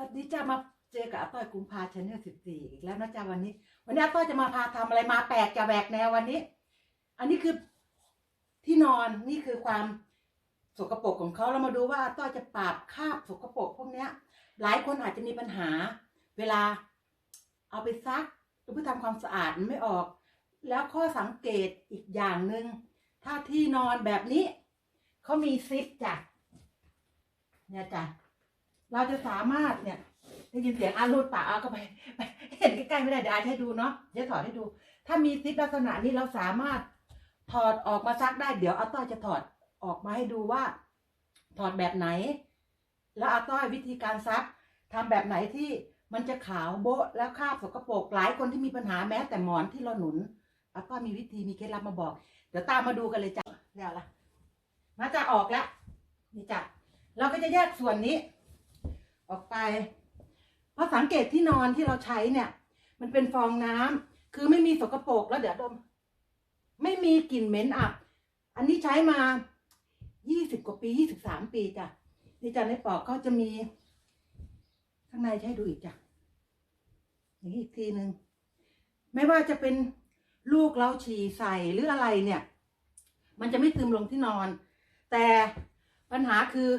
วัสดีจ้ามาเจอกับอาต้อยกุมภาชนเนลสิบสี่อีกแล้วนะจ้าวันนี้ วันนี้อาต้อยจะมาพาทำอะไรมาแปลกจะแหวกแนววันนี้ อันนี้คือที่นอนนี่คือความสกปรกของเขาเรามาดูว่าอาต้อยจะปราบคาบสกปรกพวกเนี้ย หลายคนอาจจะมีปัญหา เวลาเอาไปซักหรือเพื่อทำความสะอาดมันไม่ออก แล้วข้อสังเกตอีกอย่างหนึ่งถ้าที่นอนแบบนี้เขามีซิปจ้ะเนี่ยจ้ะ เราจะสามารถเนี่ยได้ยินเสียงอารูดปากอาก็ไปไปเห็นใกล้ๆไม่ได้เดี๋ยวอาให้ดูเนาะเดี๋ยวถอดให้ดู ถ้ามีซิปลักษณะนี้เราสามารถถอดออกมาซักได้เดี๋ยวอาต้อยจะถอดออกมาให้ดูว่า ถอดแบบไหน แล้วอาต้อยวิธีการซักทำแบบไหนที่มันจะขาวโบ๊ะแล้วคราบสกปรกหลายคนที่มีปัญหาแม้แต่หมอนที่เราหนุนอาต้อยมีวิธีมีเคล็ดลับมาบอก เดี๋ยวตามมาดูกันเลยจ้ะแล้วละมาจะออกแล้วนี่จ้ะเราก็จะแยกส่วนนี้ ออกไป เพราะสังเกตที่นอนที่เราใช้เนี่ย มันเป็นฟองน้ำคือไม่มีสกปรกแล้วเดี๋ยวดม ไม่มีกลิ่นเหม็นอับ อันนี้ใช้มายี่สิบกว่าปียี่สิบสามปีจ้ะนี่จ้ะในปอกเขาจะมี ข้างในให้ดูอีกจ้ะอย่างนี้อีกทีหนึ่งไม่ว่าจะเป็นลูกเราฉี่ใส่หรืออะไรเนี่ย มันจะไม่ซึมลงที่นอน แต่ปัญหาคือ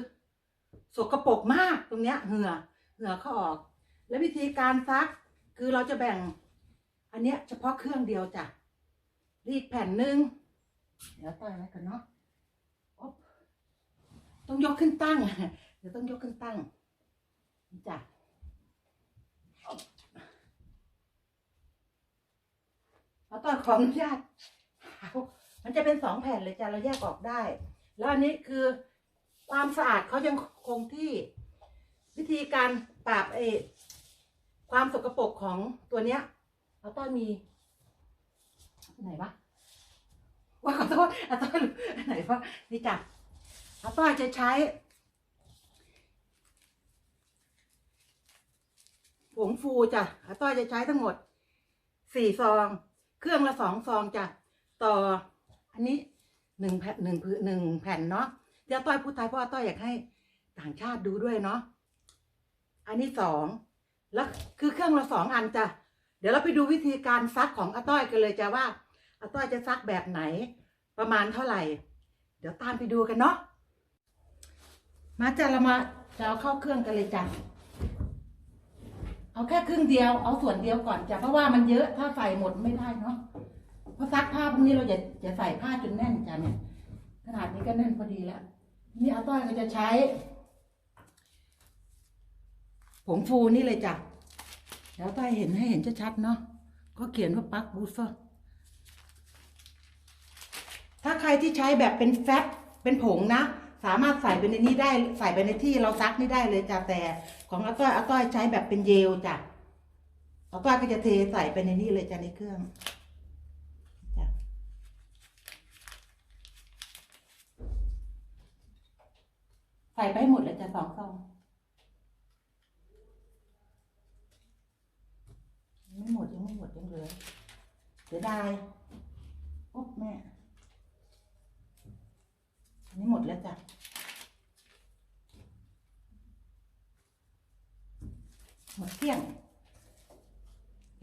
สกรปรกมากตรงเนี้ยเหงื่อเหงื่อเขาออก และวิธีการซักคือเราจะแบ่ง อันเนี้ยเฉพาะเครื่องเดียวจ้ะรีดแผ่นหนึ่งเดี๋ยวต่อยไว้กันเนาะอบต้องยกขึ้นตั้ง เดี๋ยวต้องยกขึ้นตั้งจ้ะเอ๊บแล้วต่อยขออนุญาตมันจะเป็นสองแผ่นเลยจ้ะเราแยกออกได้ แล้วอันนี้คือ ความสะอาดเขายังคงที่ วิธีการปราบเอความสกปรกของตัวเนี้ยเอาต้อยมี ไหนวะว่าขอโทษอาต้อยไหนวะนี่จ้ะอาต้อยจะใช้ผงฟูจ้ะอาต้อยจะใช้ทั้งหมดสี่ซอง เครื่องละสองซองจ้ะต่อ อันนี้หนึ่งแผ่นหนึ่งพื้นหนึ่งแผ่นเนาะ เดี๋ยวต้อยพูดไทยเพราะว่าต้อยอยากให้ต่างชาติดูด้วยเนาะอันนี้สองแล้วคือเครื่องละสองอันจ้ะเดี๋ยวเราไปดูวิธีการซักของอาต้อยกันเลยจ้ะว่าอาต้อยจะซักแบบไหน ประมาณเท่าไหร่ เดี๋ยวตามไปดูกันเนาะมาจ้ะเรามาจะเอาเข้าเครื่องกันเลยจ้ะเอาแค่ครึ่งเดียวเอาส่วนเดียวก่อนจ้ะเพราะว่ามันเยอะถ้าใส่หมดไม่ได้เนาะเพราะซักผ้าพวกนี้เราจะจะใส่ผ้าจนแน่นจ้ะเนี่ยขนาดนี้ก็แน่นพอดีแล้ว นี่อาต้อยก็จะใช้ ผงฟูนี่เลยจ้ะแล้วต้อยเห็นให้เห็นชัดๆเนาะก็เขียนว่าปักบูเฟอร์ถ้าใครที่ใช้แบบเป็นแฟตเป็นผงนะ สามารถใส่ไปในนี้ได้ใส่ไปในที่เราซักนี่ได้เลยจ้ะแต่ ของอาต้อยอาต้อยใช้แบบเป็นเยลจ้ะอาต้อยก็จะเทใส่ไปในนี้เลยจ้ะในเครื่องจ้ะ ใส่ไปให้หมดเลยจ้ะสองซองไม่หมดยังไม่หมดยังเหลือเสียดายโอ๊บแม่อันนี้หมดแล้วจ้ะหมดเที่ยง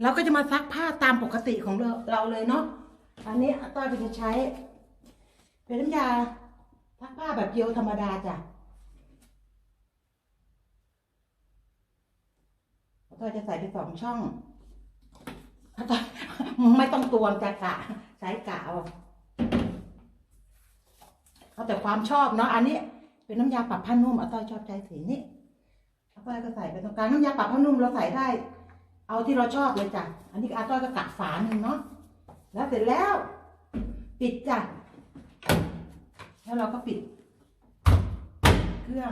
เราก็จะมาซักผ้าตามปกติของเราเราเลยเนาะอันนี้ต้อยก็จะใช้ เป็นน้ำยาซักผ้าแบบเยียวธรรมดาจ้ะ ก็จะใส่ไปสองช่อง ไม่ต้องตวงจะกะใช้กะเอาเอาแต่ความชอบเนาะอันนี้ เป็นน้ำยาปรับผ้านุ่มอาต้อยชอบใจสีนี้อาต้อยก็ใส่ไปตรงกลางน้ำยาปรับผ้านุ่มเราใส่ได้ เอาที่เราชอบเลยจ้ะอันนี้อาต้อยก็กะฝาหนึ่งเนาะแล้วเสร็จแล้ว ปิดจ้ะแล้วเราก็ปิด เครื่อง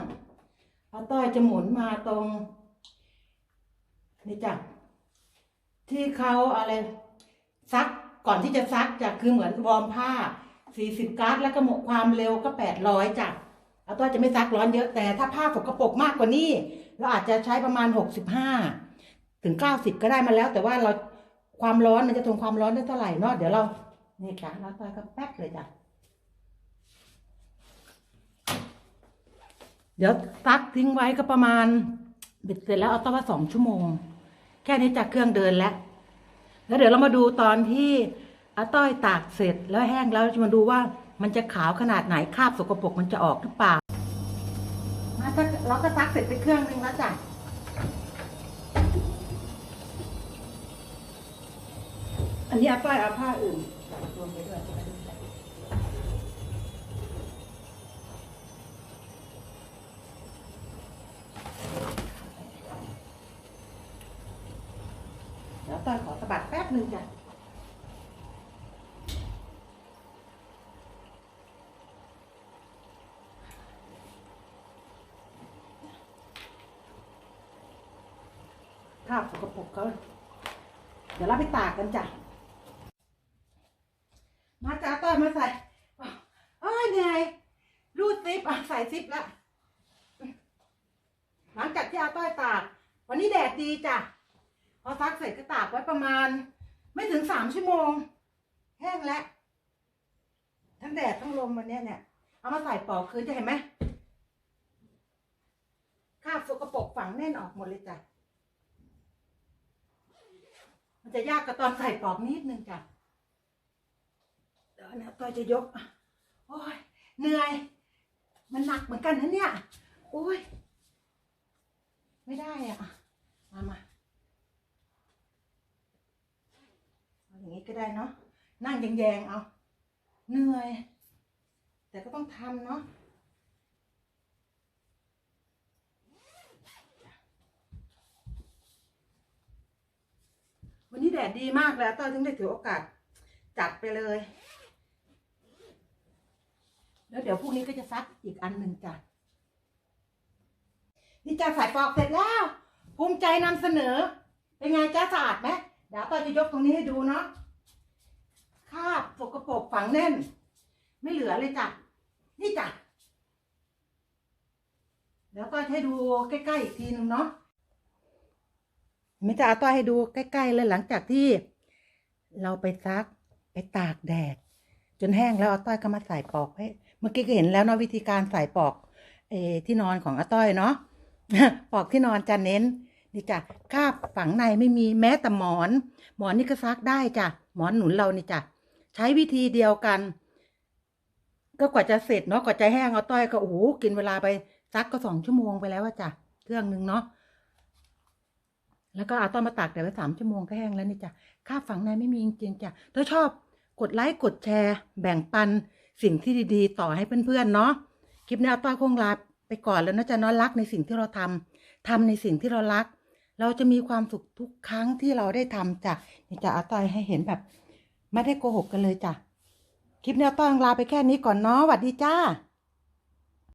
อาต้อยจะหมุนมาตรง นี่จ้ะที่เขาอะไรซักก่อนที่จะซักจะคือเหมือนวอร์มผ้า40การ์ดแล้วก็หมดความเร็วก็800จ้ะเอาตัวจะไม่ซักร้อนเยอะแต่ถ้าผ้าสกปรกมากกว่านี้ เราอาจจะใช้ประมาณ65ถึง90ก็ได้มาแล้ว แต่ว่าเราความร้อนมันจะทนความร้อนได้เท่าไหร่เนาะเดี๋ยวเรานี่จ้ะแล้วตัวก็แป๊บเลยจ้ะเดี๋ยวซักทิ้งไว้ก็ประมาณเบ็ดเสร็จแล้วเอาต้อว่าสองชั่วโมง ค่นี้จากเครื่องเดินแล้ว แล้วเดี๋ยวเรามาดูตอนที่อาต้อยตากเสร็จแล้วแห้งแล้วจะมาดูว่ามันจะขาวขนาดไหนคราบสกปรกมันจะออกหรือเปล่ามาถ้าเราก็ซักเสร็จไปเครื่องนึงแล้วจ้ะอันนี้อาต้อยเอาผ้าอื่นรวมไปด้วยเดี๋ยวต้อยขอสะบัดแป๊บ หนึ่งจ้ะภาพสกปรกเขาเดี๋ยวเราไปตากกันจ้ะ มาจ้าต้อยมาใส่เอ้ยเหนื่อยรูดซิปอะใส่ซิปแล้วหลังจากที่อาต้อยตาก วันนี้แดดดีจ้ะ พอซักเสร็จก็ตากไว้ประมาณ ไม่ถึงสามชั่วโมง แห้งแล้วทั้งแดดทั้งลมวันนี้เนี่ย เอามาใส่ปอกคืนจะเห็นไหมคราบสกปรกฝังแน่นออกหมดเลยจ้ะ มันจะยากกับตอนใส่ปอกนิดนึงจ้ะ เดี๋ยวนะตอยจะยก โอ้ยเหนื่อย มันหนักเหมือนกันนะเนี่ย โอ้ย ไม่ได้อะ มามาเอย่างนี้ก็ได้เนาะนั่งแยงๆเอาเหนื่อย แต่ก็ต้องทำเนาะวันนี้แดดดีมากแล้วต้อยถึงได้ถือโอกาสจัดไปเลย แล้วเดี๋ยวพรุ่งนี้ก็จะซักอีกอันหนึ่งจ้ะนี่จ้าสายปอกเสร็จแล้ว ภูมิใจนำเสนอ เป็นไงจ้าสะอาดไหม เดี๋ยวต้อยจะยกตรงนี้ให้ดูเนาะคาบสกปรกฝังแน่น ไม่เหลือเลยจ้ะ นี่จ้ะ เดี๋ยวต้อยให้ดูใกล้ๆอีกทีหนึ่งเนาะไม่จะเอาต้อยให้ดูใกล้ๆเลยหลังจากที่ เราไปซักไปตากแดด จนแห้งแล้วเอาต้อยก็มาใส่ปอกให้เมื่อกี้ก็เห็นแล้วเนาะวิธีการใส่ปอกเออที่นอนของอาต้อยเนาะปอกที่นอนจะเน้น นี่จ้ะคาบฝังในไม่มีแม้แต่หมอน หมอนนี่ก็ซักได้จ้ะหมอนหนุนเรานี่จ้ะใช้วิธีเดียวกัน ก็กว่าจะเสร็จเนาะกว่าจะแห้งเอาต้อยก็โอ้โหกินเวลาไปซักก็สองชั่วโมงไปแล้วว่าจ้ะเครื่องหนึ่งเนาะแล้วก็เอาต้นมาตากแดดไว้สามชั่วโมงก็แห้งแล้วนี่จ้ะค่าบฝังในไม่มีจริงๆจ้ะถ้าชอบกดไลค์กดแชร์ แบ่งปันสิ่งที่ดีๆ ต่อให้เพื่อนๆเนาะคลิปนี้อาต้อยคงลาไปก่อนแล้วนะจ๊ะนาะรักในสิ่งที่เราทำทำในสิ่งที่เรารัก เราจะมีความสุขทุกครั้งที่เราได้ทำจ้ะนี่จะอาต้อยให้เห็นแบบ ไม่ได้โกหกกันเลยจ้ะ คลิปนี้อาต้อยลาไปแค่นี้ก่อนเนาะสวัสดีจ้า